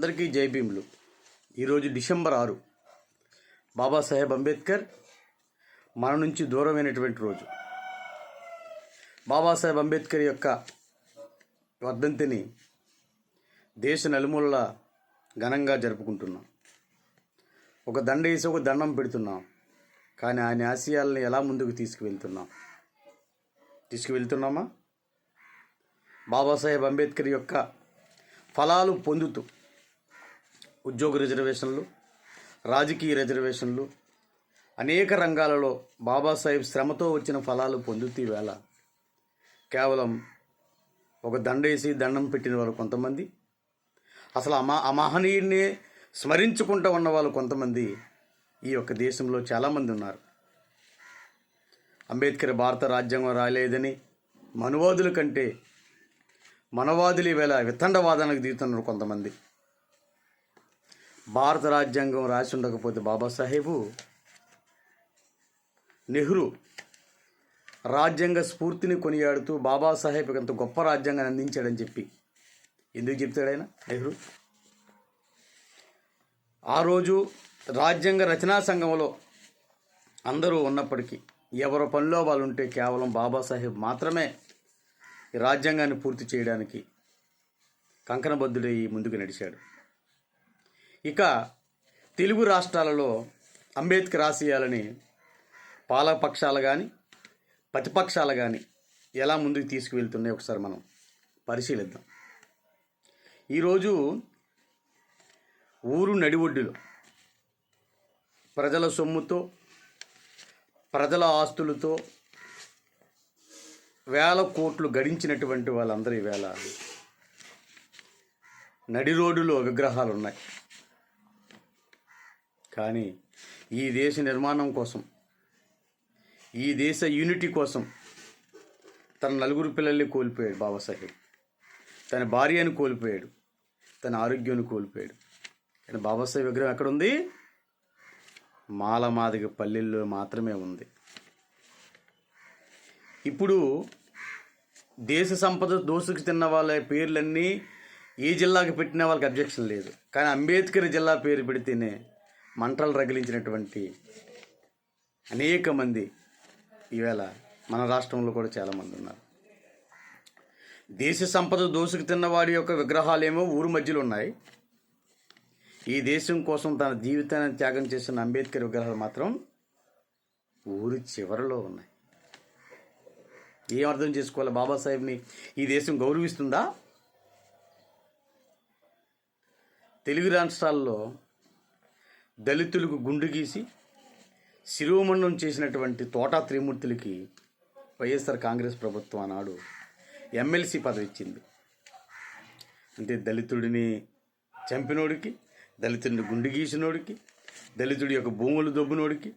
అందరికీ జై భీములు. ఈరోజు డిసెంబర్ ఆరు. బాబాసాహెబ్ అంబేద్కర్ మన నుంచి దూరమైనటువంటి రోజు. బాబాసాహెబ్ అంబేద్కర్ యొక్క వర్ధంతిని దేశ నలుమూలలా ఘనంగా జరుపుకుంటున్నాం. ఒక దండ వేసి ఒక దండం పెడుతున్నాం. కానీ ఆయన ఆశయాలను ఎలా ముందుకు తీసుకువెళ్తున్నాం? తీసుకువెళ్తున్నామా? బాబాసాహెబ్ అంబేద్కర్ యొక్క ఫలాలు పొందుతూ ఉద్యోగ రిజర్వేషన్లు రాజకీయ రిజర్వేషన్లు అనేక రంగాలలో బాబాసాహెబ్ శ్రమతో వచ్చిన ఫలాలు పొందుతూ వేళ కేవలం ఒక దండేసి దండం పెట్టిన వాళ్ళు కొంతమంది అసలు అమా అమహనీయుడిని స్మరించుకుంటూ ఉన్న వాళ్ళు కొంతమంది ఈ యొక్క దేశంలో చాలామంది ఉన్నారు. అంబేద్కర్ భారత రాజ్యాంగం రాలేదని మనువాదుల కంటే మనవాదులు ఈవేళ వితండవాదానికి దిగుతున్నారు కొంతమంది. భారత రాజ్యాంగం రాసి ఉండకపోతే బాబాసాహెబు నెహ్రూ రాజ్యాంగ స్ఫూర్తిని కొనియాడుతూ బాబాసాహెబ్ అంత గొప్ప రాజ్యాంగాన్ని అందించాడని చెప్పి. ఎందుకు చెప్తాడు ఆయన? నెహ్రూ. ఆ రోజు రాజ్యాంగ రచనా సంఘంలో అందరూ ఉన్నప్పటికీ ఎవరి పనిలో వాళ్ళు ఉంటే కేవలం బాబాసాహెబ్ మాత్రమే రాజ్యాంగాన్ని పూర్తి చేయడానికి కంకణబద్ధుడై ముందుకు నడిచాడు. ఇక తెలుగు రాష్ట్రాలలో అంబేద్కర్ ఆశయాలని పాలపక్షాలు కానీ ప్రతిపక్షాలు కానీ ఎలా ముందుకు తీసుకువెళ్తున్నాయి ఒకసారి మనం పరిశీలిద్దాం. ఈరోజు ఊరు నడివొడ్డులో ప్రజల సొమ్ముతో ప్రజల ఆస్తులతో వేల కోట్లు గడించినటువంటి వాళ్ళందరూ ఈవేళ నడి రోడ్డులో విగ్రహాలు ఉన్నాయి. కానీ ఈ దేశ నిర్మాణం కోసం ఈ దేశ యూనిటీ కోసం తన నలుగురు పిల్లల్ని కోల్పోయాడు బాబాసాహెబ్. తన భార్యను కోల్పోయాడు తన ఆరోగ్యాన్ని కోల్పోయాడు. కానీ బాబాసాహెబ్ విగ్రహం ఎక్కడుంది? మాలమాదిగ పల్లెల్లో మాత్రమే ఉంది. ఇప్పుడు దేశ సంపద దోసుకు తిన్న వాళ్ళ పేర్లన్నీ ఏ జిల్లాకి పెట్టినా వాళ్ళకి అబ్జెక్షన్ లేదు. కానీ అంబేద్కర్ జిల్లా పేరు పెడితేనే మంటలు రగిలించినటువంటి అనేక మంది ఈవేళ మన రాష్ట్రంలో కూడా చాలామంది ఉన్నారు. దేశ సంపద దోసుకు తిన్నవాడి యొక్క విగ్రహాలేమో ఊరు మధ్యలో ఉన్నాయి. ఈ దేశం కోసం తన జీవితాన్ని త్యాగం చేసిన అంబేద్కర్ విగ్రహాలు మాత్రం ఊరి చివరలో ఉన్నాయి. ఏం అర్థం చేసుకోవాలి? బాబాసాహెబ్ని ఈ దేశం గౌరవిస్తుందా? తెలుగు రాష్ట్రాల్లో దళితులకు గుండు గీసి శిరోమండం చేసినటువంటి తోటా త్రిమూర్తులకి వైఎస్ఆర్ కాంగ్రెస్ ప్రభుత్వం ఆనాడు ఎమ్మెల్సీ పదవి ఇచ్చింది. అంటే దళితుడిని చంపినోడికి దళితుడిని గుండు గీసినోడికి దళితుడి యొక్క భూములు దొబ్బునోడికి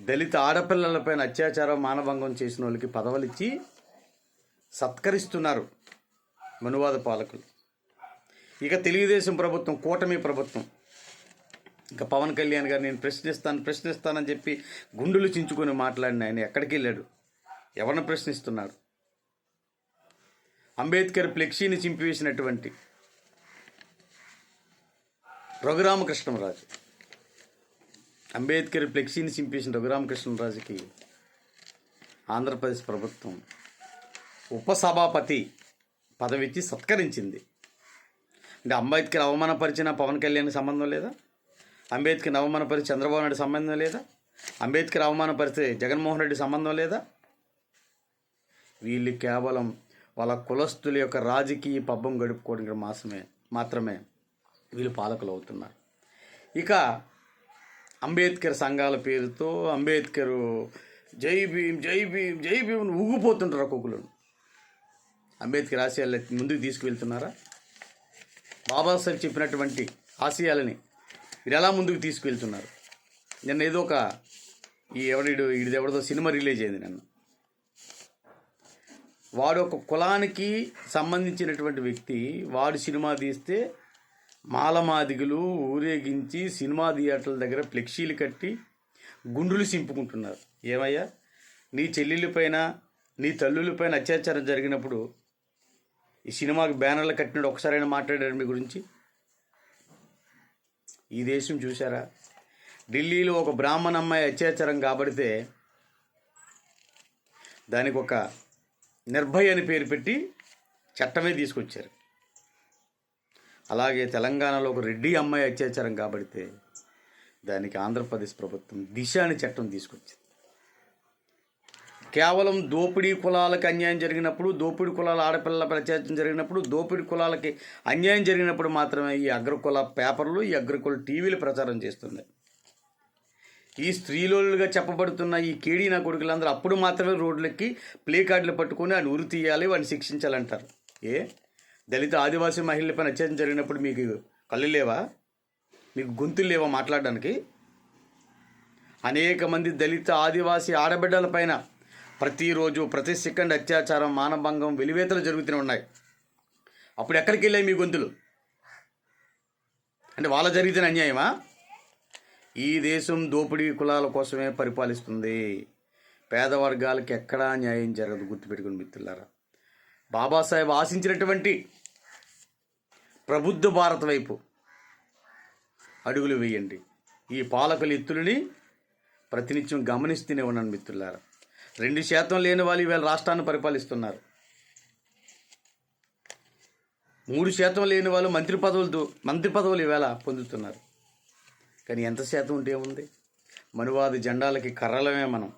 దళిత ఆడపిల్లలపైన అత్యాచారం మానభంగం చేసిన వాళ్ళకి పదవులు ఇచ్చి సత్కరిస్తున్నారు మనువాద పాలకులు. ఇక తెలుగుదేశం ప్రభుత్వం కూటమి ప్రభుత్వం ఇంకా పవన్ కళ్యాణ్ గారు నేను ప్రశ్నిస్తాను ప్రశ్నిస్తానని చెప్పి గుండెలు చించుకొని మాట్లాడిన ఆయన ఎక్కడికి వెళ్ళాడు? ఎవరిని ప్రశ్నిస్తున్నాడు? అంబేద్కర్ ఫ్లెక్సీని చింపివేసినటువంటి రఘురామకృష్ణరాజు. అంబేద్కర్ ఫ్లెక్సీని చింపేసిన రఘురామకృష్ణరాజుకి ఆంధ్రప్రదేశ్ ప్రభుత్వం ఉపసభాపతి పదవి ఇచ్చి సత్కరించింది. అంటే అంబేద్కర్ అవమానపరిచిన పవన్ కళ్యాణ్ సంబంధం లేదా? అంబేద్కర్ అవమానపరిచి చంద్రబాబు నాయుడు సంబంధం లేదా? అంబేద్కర్ అవమానపరిస్తే జగన్మోహన్ రెడ్డి సంబంధం లేదా? వీళ్ళు కేవలం వాళ్ళ కులస్తుల యొక్క రాజకీయ పబ్బం గడుపుకోవడానికి మాసమే మాత్రమే వీళ్ళు పాలకులు అవుతున్నారు. ఇక అంబేద్కర్ సంఘాల పేరుతో అంబేద్కర్ జై భీం జై భీం జై భీం ఊగిపోతుంటారు ఒక్కొక్కరు అంబేద్కర్ ఆశయాలు ముందుకు తీసుకువెళ్తున్నారా? బాబాసాహెబ్ చెప్పినటువంటి ఆశయాలని మీరు ఎలా ముందుకు తీసుకువెళ్తున్నారు నిన్న ఏదో ఒక ఈ ఎవడు ఇది ఎవరిదో సినిమా రిలీజ్ అయింది నిన్న. వాడు ఒక కులానికి సంబంధించినటువంటి వ్యక్తి వాడు సినిమా తీస్తే మాలమాదిగులు ఊరేగించి సినిమా థియేటర్ల దగ్గర ఫ్లెక్సీలు కట్టి గుండులు సింపుకుంటున్నారు. ఏమయ్యా? నీ చెల్లెళ్ళపైన నీ తల్లులపైన అత్యాచారం జరిగినప్పుడు ఈ సినిమాకి బ్యానర్లు కట్టినాడు ఒకసారైనా మాట్లాడారు మీ గురించి? ఈ దేశం చూసారా ఢిల్లీలో ఒక బ్రాహ్మణ అమ్మాయి అత్యాచారం కాబడితే దానికి ఒక నిర్భయ అని పేరు పెట్టి చట్టమే తీసుకొచ్చారు. అలాగే తెలంగాణలో ఒక రెడ్డి అమ్మాయి అత్యాచారం కాబడితే దానికి ఆంధ్రప్రదేశ్ ప్రభుత్వం దిశ అని చట్టం తీసుకొచ్చింది. కేవలం దోపిడీ కులాలకు అన్యాయం జరిగినప్పుడు దోపిడీ కులాల ఆడపిల్లల ప్రత్యాచం జరిగినప్పుడు దోపిడీ కులాలకి అన్యాయం జరిగినప్పుడు మాత్రమే ఈ అగ్రకుల పేపర్లు ఈ అగ్రకుల టీవీలు ప్రచారం చేస్తున్నాయి ఈ స్త్రీలోలుగా చెప్పబడుతున్న ఈ కేడీ నా కొడుకులందరూ అప్పుడు మాత్రమే రోడ్లకి ప్లే కార్డులు పట్టుకొని వాడిని ఉరి తీయాలి వాడిని శిక్షించాలంటారు. ఏ? దళిత ఆదివాసీ మహిళలపై అత్యాచారం జరిగినప్పుడు మీకు కళ్ళు లేవా? మీకు గొంతులు లేవా మాట్లాడడానికి? అనేక మంది దళిత ఆదివాసీ ఆడబిడ్డలపైన ప్రతిరోజు ప్రతి సెకండ్ అత్యాచారం మానభంగం వెలివేతలు జరుగుతూనే ఉన్నాయి. అప్పుడు ఎక్కడికి వెళ్ళాయి మీ గొంతులు? అంటే వాళ్ళ జరిగితే అన్యాయమా? ఈ దేశం దోపిడీ కులాల కోసమే పరిపాలిస్తుంది. పేదవర్గాలకి ఎక్కడా న్యాయం జరగదు గుర్తుపెట్టుకుని మిత్రులారా. బాబాసాహెబ్ ఆశించినటువంటి ప్రబుద్ధ భారత్ వైపు అడుగులు వేయండి. ఈ పాలకుల ఎత్తులని ప్రతినిత్యం గమనిస్తూనే ఉన్నాను మిత్రులారా. రెండు శాతం లేని వాళ్ళు ఈవేళ రాష్ట్రాన్ని పరిపాలిస్తున్నారు. మూడు శాతం లేని వాళ్ళు మంత్రి పదవులతో మంత్రి పదవులు ఈవేళ పొందుతున్నారు. కానీ ఎంత శాతం ఉంటే ఉంది మనువాది జెండాలకి కర్రలమే మనం.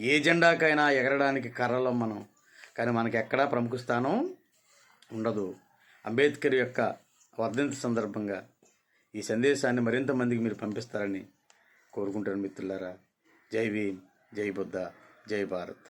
ఏ జెండాకైనా ఎగరడానికి కర్రలం మనం. కానీ మనకి ఎక్కడా ప్రముఖ స్థానం ఉండదు. అంబేద్కర్ యొక్క వర్ధంతి సందర్భంగా ఈ సందేశాన్ని మరింత మందికి మీరు పంపిస్తారని కోరుకుంటాను మిత్రులారా. జై భీమ్ జై బుద్ధ. జై భారత్